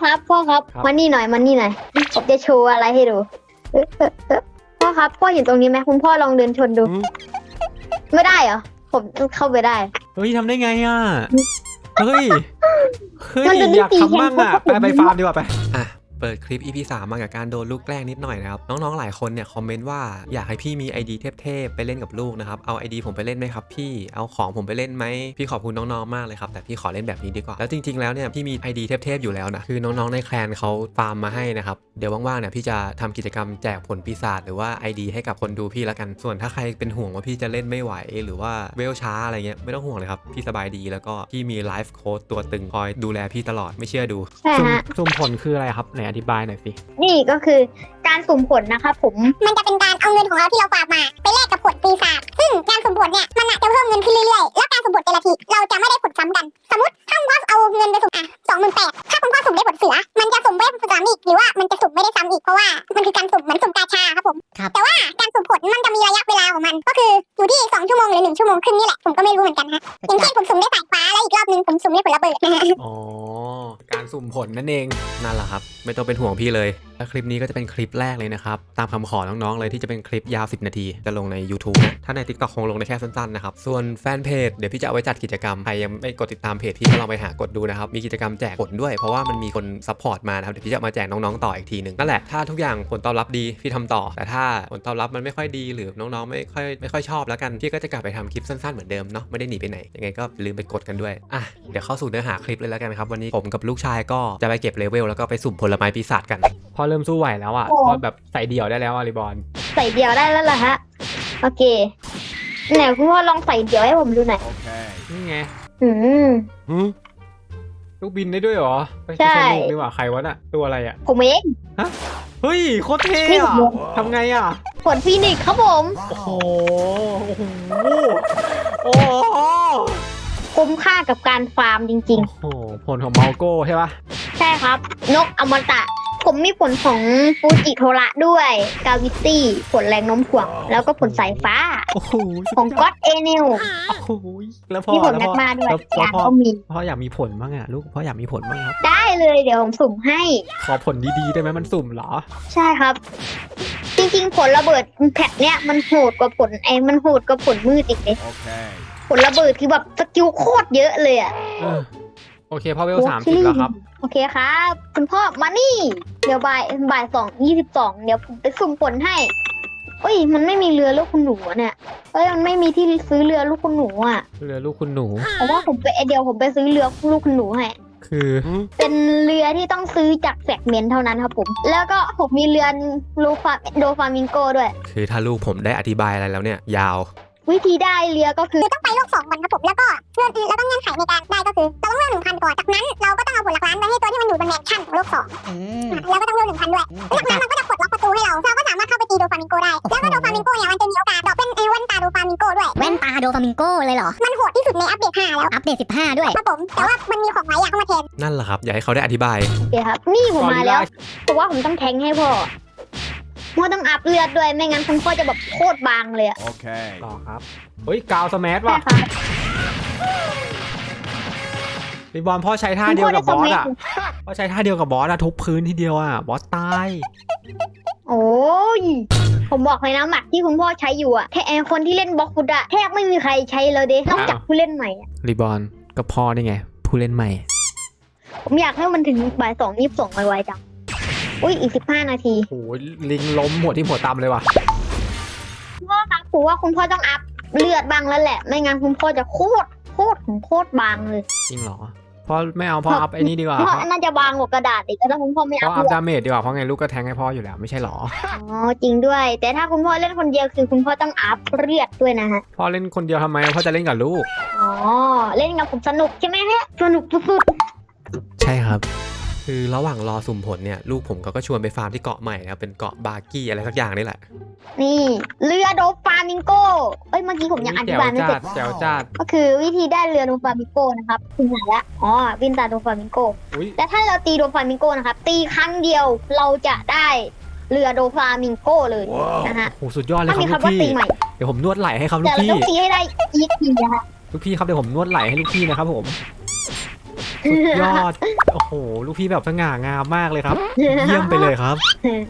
ครับพ่อครับครับ มานี่หน่อยมานี่หน่อยผมจะโชว์อะไรให้ดูเอ๊ะเอ๊ะเอ๊ะพ่อครับพ่อเห็นตรงนี้ไหมคุณพ่อลองเดินชนดูอืมไม่ได้เหรอผมเข้าไปได้ เฮ้ยทำได้ไงอะ เฮ้ย เฮ้ย มันจะได้อยากทำบ้างอะตีไปแทนไปฟาร์มดีกว่าไป อะ เปิดคลิป EP 3มากับการโดนลูกแกล้งนิดหน่อยนะครับน้องๆหลายคนเนี่ยคอมเมนต์ว่าอยากให้พี่มี ID เทพๆไปเล่นกับลูกนะครับเอา ID ผมไปเล่นไหมครับพี่เอาของผมไปเล่นไหมพี่ขอบคุณน้องๆมากเลยครับแต่พี่ขอเล่นแบบนี้ดีกว่าแล้วจริงๆแล้วเนี่ยพี่มี ID เทพๆอยู่แล้วนะคือน้องๆในแคลนเขาฟาร์มมาให้นะครับเดี๋ยวว่างๆเนี่ยพี่จะทำกิจกรรมแจกผลปีศาจหรือว่า ID ให้กับคนดูพี่ละกัน ส่วนถ้าใครเป็นห่วงว่าพี่จะเล่นไม่ไหวหรือว่าเวลช้าอะไรเงี้ยไม่ต้องห่วงเลยครับพี่สบายดีแล้วก็พี่มีไลฟ์โค้ดตัวตึงคอยดูแลพี่ตลอดไม่เชื่อดูใช่สุ่มฮะสุ่มผลคืออะไรครับไหนอธิบายหน่อยสิ นี่ก็คือการสุ่มผลนะครับผม มันจะเป็นการเอาเงินของเราที่เราฝากมา ไปแลกกับผลปีศาจซึ่งการสุ่มผลเนี่ยมันอะจะเพิ่มเงินขึ้นเรื่อยๆ แล้วการสุ่มผลแต่ละทีเราจะไม่ได้ผลซ้ำกัน สมมติถ้าคุณพ่อเอาเงินไปสุ่มอะสองหมื่นแปดถ้าคุณพ่อสุ่มได้ผลเสือ มันจะสุ่มไม่ได้ผลซ้ำอีกหรือว่ามันจะสุ่มไม่ได้ซ้ำอีกเพราะว่ามันคือการสุ่มเหมือนสุ่มกาชาครับผม แต่ว่าการสุ่มผลมันจะมีระยะเวลาของมัน ก็คืออยู่ที่สองชั่วโมงหรือหนึ่งชั่วโมงครึ่งนี่แหละผมก็ไม่รู้เหมือนกันฮะอย่างเช่นผมสุ่มได้สายฟ้าแล้วอีกรอบนึงผมสุ่มได้ผลระเบิดนะฮะ อ๋อ การสุ่มผลนั่นเอง นั่นแหละครับ ไม่ต้องเป็นห่วงพี่เลย และคลิปนี้ก็จะเป็นคลิปแรกเลยนะครับ ตามคำขอน้องๆเลยที่จะเป็นคลิปยาว 10 นาที จะลงใน YouTube ถ้าใน TikTok คงลงได้แค่สั้นๆนะครับ ส่วนแฟนเพจเดี๋ยวพี่จะเอาไว้จัดกิจกรรม ใครยังไม่กดติดตามเพจพี่ก็ลองไปหากดดูนะครับ มีกิจกรรมแจกผลด้วย เพราะว่ามันมีคนซัพพอร์ตมานะครับ เดี๋ยวพี่จะมาแจกน้องๆต่ออีกทีหนึ่งนั่นแหละ ถ้าทุกอย่างผลตอบรับดีพี่ทำต่อ แต่ถ้าผลตอบรับมันไม่ค่อยดีหรือน้องๆไม่ค่อยไม่ค่อยชอบแล้วกันพี่ก็จะกลับไปทำคลิปสั้นๆเหมือนเดิมเนาะไม่ได้หนีไปไหนยังไงก็ลืมไปกดกันด้วยอะเดี๋ยวเข้าสู่เนื้อหาคลิปเลยแล้วกันครับวันนี้ผมกับลูกชายก็จะไปเก็บเลเวลแล้วก็ไปสุ่มผลไม้ปีศาจกัน พอเริ่มสู้ไหวแล้วอะโอ้พอแบบใส่เดี่ยวได้แล้วอะริบอลใส่เดี่ยวได้แล้วล่ะฮะ โอเคไหนคุณพ่อลองใส่เดี่ยวให้ผมดูหน่อย นี่ไง อืมลูกบินได้ด้วยเหรอไม่ใช่ใช่ลูกนี่หว่าใครวะน่ะ ตัวอะไรอะ ผมเองเฮ้ย โคตรเท่นี่อะผมทำไงอะผลฟีนิกซ์ครับผม โอ้โห โอ้โหโอ้โหคุ้มค่ากับการฟาร์มจริงโอ้โห ผลของเมาโก้ใช่ปะๆ ใช่ครับ นกอมตะ ผมมีผลของฟูจิโทระด้วย กาวิตี้ ผลแรงโน้มถ่วง แล้วก็ผลสายฟ้า โอ้โหสุดของยก็ d เอเนล โอ้โหแล้วพ่อมีผลแล้วแมพ่กอมาด้วยแล้วอย่างพ่อก็มี พ่ออยากมีผลบ้างอะลูกพ่ออยากมีผลบ้างครับ ได้เลยเดี๋ยวผมสุ่มให้ ขอผลดีๆได้ไหมมันสุ่มเหรอ ใช่ครับ จริงๆ ผลระเบิดแพทเนี้ยมันโหดกว่าผลไอ้มันโหดกว่าผลมืดอีกเลย Okay. ผลระเบิดคือแบบสกิลโคตรเยอะเลยอะเออ โอเคพ่อเวลสามสิบแล้วครับ โอเคครับ คุณพ่อมานี่ เดี๋ยวบ่ายบ่ายสองยี่สิบสองเดี๋ยวผมไปสุ่มผลให้เอ้ย มันไม่มีเรือลูกคุณหนูอะเนี่ยเอ้ยมันไม่มีที่ซื้อเรือลูกคุณหนูอะเรือลูกคุณหนูเพราะว่าผมไปเดี๋ยวผมไปซื้อเรือลูกคุณหนูให้คือเป็นเรือที่ต้องซื้อจากแฟกเมนต์เท่านั้นครับผม แล้วก็ผมมีเรือโลฟาโดฟามิงโกด้วย คือถ้าลูกผมได้อธิบายอะไรแล้วเนี่ย ยาว วิธีได้เรือก็คือต้องไปโลกสอง วันครับผมแล้วก็เงื่อนแล้วก็เงื่อนไขในการได้ก็คือเราต้องเลือกหนึ่งพันก่อนจากนั้นเราก็ต้องเอาผลหลักล้านไปให้ตัวที่มันอยู่บนแมนชั่นของโลกสองแล้วก็ต้องเลือกหนึ่งพันด้วยจากนั้นมันก็จะปลดล็อกประตูให้เราเราก็สามารถเข้าไปตีโดฟามิงโกได้แล้วก็โดฟามิงโกเนี่ยมันจะมีโอกาสดรอปเป็นไอ้แว่นตาโดฟามิงโกด้วยแว่นตาโดฟามิงโก้เลยเหรอมันโหดที่สุดในอัปเดต5แล้วอัปเดต15 ด้วยครับผมแต่ว่ามันมีของหลายอย่างเข้ามาแทนนั่นแหละครับ อยากให้เขาได้อธิบาย โอเคครับ นี่ผมมาแล้วเพราะว่าผมต้องแทงให้พ่อ พ่อต้องอัพเลือดด้วยไม่งั้นคุณพ่อจะแบบโคตรบางเลยอะ Okay. ต่อครับ เฮ้ย กาวสแมัใช่ชว่ะครับรีบอลพ่อใช้ท่าเดียวกับบอสอะ พ่อใช้ท่าเดียวกับบอสอะทุบพื้นทีเดียวอะ บอสตาย โอ้ย ผมบอกเลยนะหมัดที่คุณพ่อใช้อยู่อะแค่คนที่เล่นบล็อกฟุตอะแทบไม่มีใครใช้เลยเด้นอกจากผู้เล่นใหม่อะรีบอลก็พ่อนี่ไง ผู้เล่นใหม่ ผมอยากให้มันถึงบ่ายสองยี่สิบสองไวๆจัง อุ้ยอีกสิบห้านาทีโอ้ยลิงล้มหัวที่หัวตำเลยว่ะพ่อครับผมว่าคุณพ่อต้องอัพเลือดบ้างแล้วแหละ ไม่งั้นคุณพ่อจะโคตรโคตรของโคตรบางเลยจริงเหรอพ่อไม่เอาพ่ออัพไอ้นี่ดีกว่าพ่อพ่อน่าจะบางกว่ากระดาษอีกแล้วถ้าคุณพ่อไม่พ่อัอพอัพเลือดดาเมจดีกว่าเพราะไงลูกก็แทงให้พ่ออยู่แล้วไม่ใช่เหรออ๋อจริงด้วย แต่ถ้าคุณพ่อเล่นคนเดียวคือคุณพ่อต้องอัพเลือดด้วยนะฮะพ่อเล่นคนเดียวทำไมพ่อจะเล่นกับลูกอ๋อเล่นกับผมสนุกใช่ไหมฮะสนุกสุดใช่ครับ คือระหว่างรอสุ่มผลเนี่ยลูกผมเขาก็ชวนไปฟาร์มที่เกาะใหม่นะครับเป็นเกาะบาร์กี้อะไรสักอย่างนี่แหละๆนี่เรือโดฟามิงโกเอ้ยเมื่อกี้ผมยังอธิแจ๋วบายไม่เสจัร็ดจแจ๋วจัดก็คือวิธีได้เรือโดฟามิงโกนะครับคุณหาละอ๋อวินตาโดฟามิงโกอุ้ยและถ้าเราตีโดฟามิงโกนะครับตีครั้งเดียวเราจะได้เรือโดฟามิงโกเลยนะฮะโหสุดยอดเลยถ้าครับมีลูกคำว่าพี่ตีใหม่เดี๋ยวผมนวดไหล่ให้ครับลูแต่กเราพี่ต้องตีให้ได้อีกทีนะคะลูกพี่ครับเดี๋ยวผมนวดไหล่ให้ลูกพี่นะครับผม สุดยอด โอ้โห ลูกพี่แบบสง่างามมากเลยครับ เยี่ยมไปเลยครับ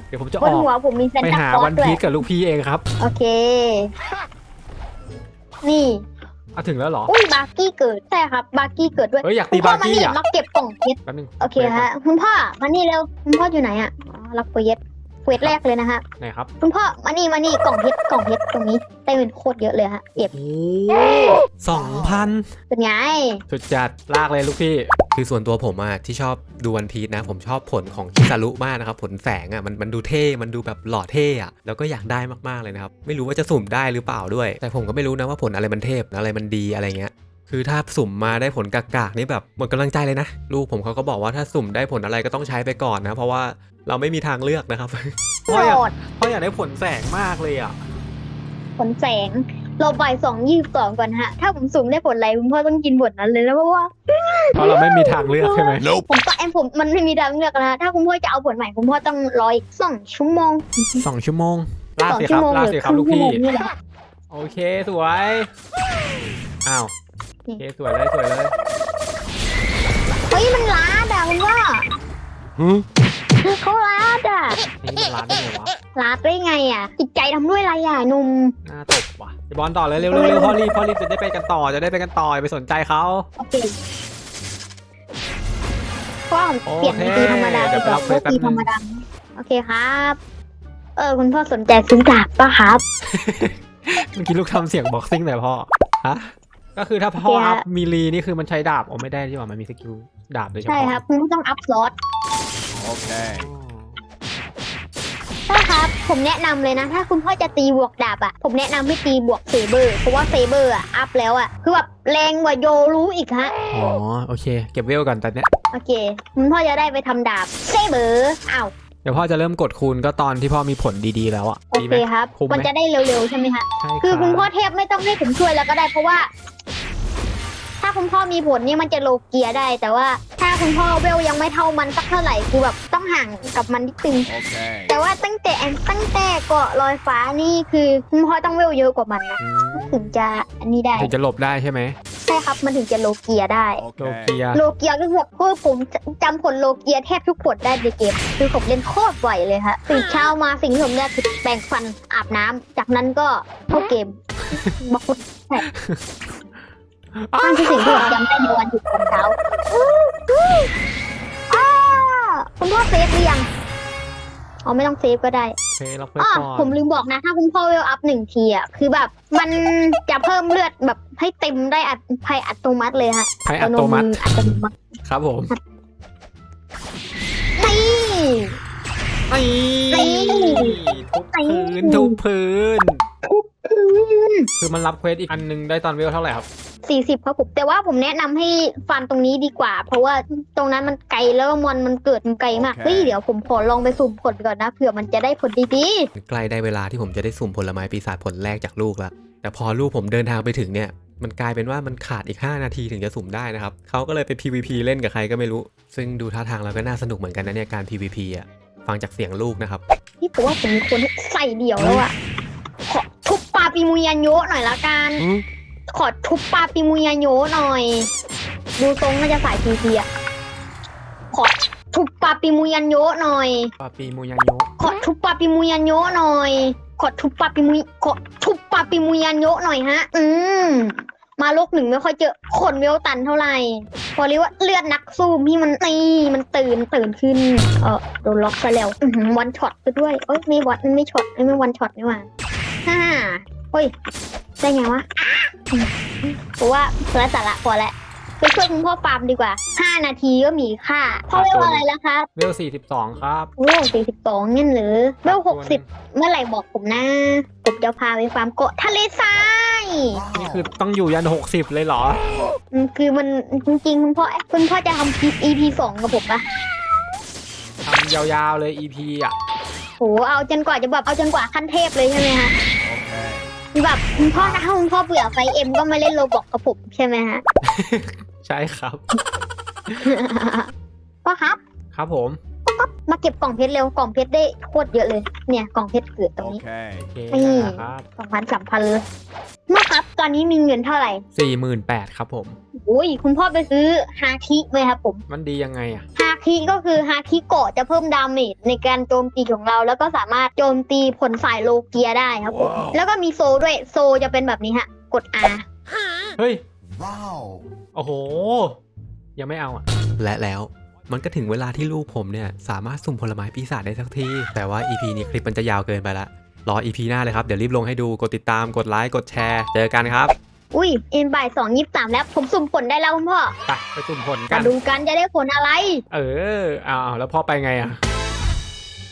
เดี๋ยวผมจะบอนอกหัวผมมีเซนไปต์หาคลอวัสนด้วยพีชกับลูกพี่เองครับ โอเค นี่ เอาถึงแล้วเหรอ อุ้ยบาร์กี้เกิดใช่ครับ บาร์กี้เกิดด้วยเฮ้ยอยากคุตีณพ่อบาร์มากี้นี่อะมาเก็บกล่องเพชรแป๊บนึง โอเคฮะ คุณพ่อมานี่เร็ว คุณพ่ออยู่ไหนอะอ๋อรับเควสเค วสแรกเลยนะฮะไหนครับคุณพ่อมานี่มานี่กล่องเพชรกล่องเพชรตรงนี้เต็มเป็นโคตรเยอะเลยฮะเก็บโอ้สองพันเป็นไงสุดจัดลากเลยลูกพี่ คือส่วนตัวผมอะที่ชอบดูวันพีชนะ ผมชอบผลของคิซารุมากนะครับ ผลแสงอะมันมันดูเท่ มันดูแบบหล่อเท่อะแล้วก็อยากได้มากๆเลยนะครับ ไม่รู้ว่าจะสุ่มได้หรือเปล่าด้วย แต่ผมก็ไม่รู้นะว่าผลอะไรมันเทพอะไรมันดีอะไรเงี้ย คือถ้าสุ่มมาได้ผลกากๆนี่แบบหมดกำลังใจเลยนะ ลูกผมเขาก็บอกว่าถ้าสุ่มได้ผลอะไรก็ต้องใช้ไปก่อนนะ เพราะว่าเราไม่มีทางเลือกนะครับพ่ออยากพ่ออยากได้ผลแสงมากเลยอะผลแสงเราบ่ายสองยี่สิบสองก่อนฮะ ถ้าผมสุ่มได้ผลอะไรคุณพ่อต้องกินผลนั้นเลยนะเพราะว่าเพราะเราไม่มีทางเลือกใช่ไหมผมก็แอมผมมันไม่มีทางเลือกนะถ้าคุณพ่อจะเอาผลใหม่คุณพ่อต้องรออีกสองชั่วโมงสองชั่วโมงลาสิครับลาสิครับลูกพี่โอเคสวยอ้าว โอเคสวยเลยสวยเลยเฮ้ยมันล้าดอะคุณพ่อเขาล้าดอะนี่มันร้านได้ไงวะล้าได้ไงอะจิตใจทำด้วยอะไรอะหนุ่มหน้าตกว่ะไปบอลต่อเลยเร็วเร็วเร็วพ่อรีบพ่อรีบจะได้ไปกันต่อจะได้ไปกันต่ออย่าไปสนใจเขาโอเคเพราะว่าผมเปลี่ยนเป็นตีธรรมดาโอเคเดี๋ยวไปรับเควสแป๊บนึงตีธรรมดาโอเคครับ เออคุณพ่อสนใจซื้อดาบปะครับเมื่อกี้ลูกทำเสียงบ็อกซิ่งหน่อยพ่อฮะ ก็คือถ้าพ่อโอเคอัฮะพมีรีนี่คือมันใช้ดาบโอ้ไม่ได้ที่ว่ามันมีสกิลดาบโดยเฉใช่พาะครับคุณพ่อต้องอัพสล็อต Okay. อ๋อใช่ครับ ผมแนะนำเลยนะ ถ้าคุณพ่อจะตีบวกดาบอะ ผมแนะนำให้ตีบวกเซเบอร์ เพราะว่าเซเบอร์อะ อัพแล้วอะ คือแบบแรงกว่าโยรู้อีกฮะ อ๋อ โอเค เก็บเวลก่อนตอนเนี้ย โอเค คุณพ่อจะได้ไปทำดาบเซเบอร์อ้าว เดี๋ยวพ่อจะเริ่มกดคูณก็ตอนที่พ่อมีผลดีๆแล้วอะโอดีไหเคม ครับ คุ้มไหม มันจะได้เร็วๆใช่ไหมฮะ ใช่คือคุณพ่อรับเทพไม่ต้องให้ผมช่วยแล้วก็ได้เพราะว่า ถ้าคุณพ่อมีผลนี่มันจะโลเกียได้ แต่ว่าถ้าคุณพ่อเวลยังไม่เท่ามันสักเท่าไหร่คือแบบต้องห่างกับมันนิดนึง Okay. แต่ว่าตั้งแต่แอนตั้งแต่เกาะลอยฟ้านี่คือคุณพ่อต้องเวลเยอะกว่ามันนะอืมถึงจะอันนี้ได้ ถึงจะหลบได้ใช่ไหมใช่ครับมันถึงจะโลเกียได้โล Okay. เกีย โลเกียก็คือแบบคือผมจำผลโลเกียแทบทุกผลได้ในเกม คือผมเล่นโคตรบ่อยเลยฮะตื่นเช้ามาสิ่งที่ผมเนี่ยคือแปรงฟันอาบน้ำจากนั้นก็เข้าเกมบางคนใช่นั่นคือสิ่งที่ผมจำได้ในวันหยุดตอนเช้าอู้หู้อ้าคุณพ่อเซฟหรือยัง อ๋อไม่ต้องเซฟก็ได้โอเคเราไปอ๋อก่อนผมลืมบอกนะ ถ้าคุณพ่อเวลอัพหนึ่งทีอะคือแบบมันจะเพิ่มเลือดแบบให้เต็มได้อัตภายอัตโนมัติเลยฮะไพ่อัตโนมัติอัตโนมัติครับผมนี่นี่นี่ทุบพื้นทุบพื้น คือมันรับเควสอีกอันหนึงได้ตอนเวลเท่าไหร่ครับ สี่สิบครับผมแต่ว่าผมแนะนำให้ฟันตรงนี้ดีกว่า เพราะว่าตรงนั้นมันไกลแล้วมอนมันเกิดมันไกลมากโอเคเฮ้ยเดี๋ยวผมขอลองไปสุ่มผลก่อนนะเผื่อมันจะได้ผลดีใกล้ได้เวลาที่ผมจะได้สุ่มผลไม้ปีศาจผลแรกจากลูกแล้วแต่พอลูกผมเดินทางไปถึงเนี่ยมันกลายเป็นว่ามันขาดอีก 5 นาทีถึงจะสุ่มได้นะครับ เขาก็เลยไป PVP เล่นกับใครก็ไม่รู้ ซึ่งดูท่าทางแล้วก็น่าสนุกเหมือนกันนะเนี่ยการ PVP อะ ฟังจากเสียงลูกนะครับๆพี่ผมว่าผมมีคนใส่เดี่ยวแล้วอะขอทุบปาปิมุยันโยะหน่อยละกันอืม ขอทุบปาปิมุยันโยะหน่อย ดูทรงน่าจะสายพีพีอะขอทุบปาปิมุยันโยะหน่อย ปาปีมูยังโยขอทุบปาปิมุยันโยะหน่อย ขอทุบปาปิมุยขอทุบปาปิมุยันโยะหน่อยฮะ อืมมาโลกหนึ่งไม่ค่อยเจอคนเวลตันเท่าไหร่พอเรียกว่าเลือดนักสู้พี่มันตีมันตื่นตื่นขึ้น เออโดนล็อกไปแล้วอือหือวันช็อตไปด้วยเอ้ยไม่วันไม่ช็อตไม่วันช็อตนี่หว่าฮ่า เฮ้ย ได้ไงวะอืมเพราะว่าเพื่อสาระพอแล้วไปช่วยคุณพ่อฟาร์มดีกว่าห้านาทีก็มีค่าพ่อเวลอะไรแล้วครับเวล42 ครับโอ้สี่สิบสองงั้นหรือเวลหกสิบเมื่อไหร่บอกผมนะผมจะพาไปฟาร์มเกาะทะเลทรายนี่คือต้องอยู่ยัน 60 เลยเหรออืมคือมันจริงๆคุณพ่อคุณพ่อจะทำคลิป EP สองกับผมปะทำยาวๆเลย EP อะโหเอาจนกว่าจะแบบเอาจนกว่าขั้นเทพเลยใช่ไหมฮะ Okay. แบบคุณพ่อถ้าคุณพ่อเบื่อไฟเอ็มก็มาเล่นโรบอกกับผมใช่ไหมฮะใช่ครับ พ่อครับครับผม มาเก็บกล่องเพชรเร็วกล่องเพชรได้โคตรเยอะเลย เนี่ยกล่องเพชรเกิดตรงนี้ Okay. โอเคนี่นะครับสองพันสามพันเลยมาครับ ตอนนี้มีเงินเท่าไหร่48,000ครับผม โอ้ยคุณพ่อไปซื้อฮาคิไหมครับผม มันดียังไงอะ ฮา คิก็คือฮาคิเกาะจะเพิ่มดาเมจในการโจมตีของเรา แล้วก็สามารถโจมตีผลฝ่ายโลเกียได้ครับผมแล้วก็มีโซด้วยโซจะเป็นแบบนี้ฮะ กด R เฮ้ย Wow. โอ้โห ยังไม่เอาอะ และแล้วมันก็ถึงเวลาที่ลูกผมเนี่ย สามารถสุ่มผลไม้ปีศาจได้สักที แต่ว่า EP นี้คลิปมันจะยาวเกินไปละ รอ EP หน้าเลยครับ เดี๋ยวรีบลงให้ดู กดติดตาม กดไลค์ กดแชร์ เจอกันครับ อุ้ยเอ็นบ่ายสองยี่สามแล้ว ผมสุ่มผลได้แล้วคุณพ่อไปไปสุ่มผลกัมานดูกันจะได้ผลอะไร เออเอาเอาแล้วพ่อไปไงอะ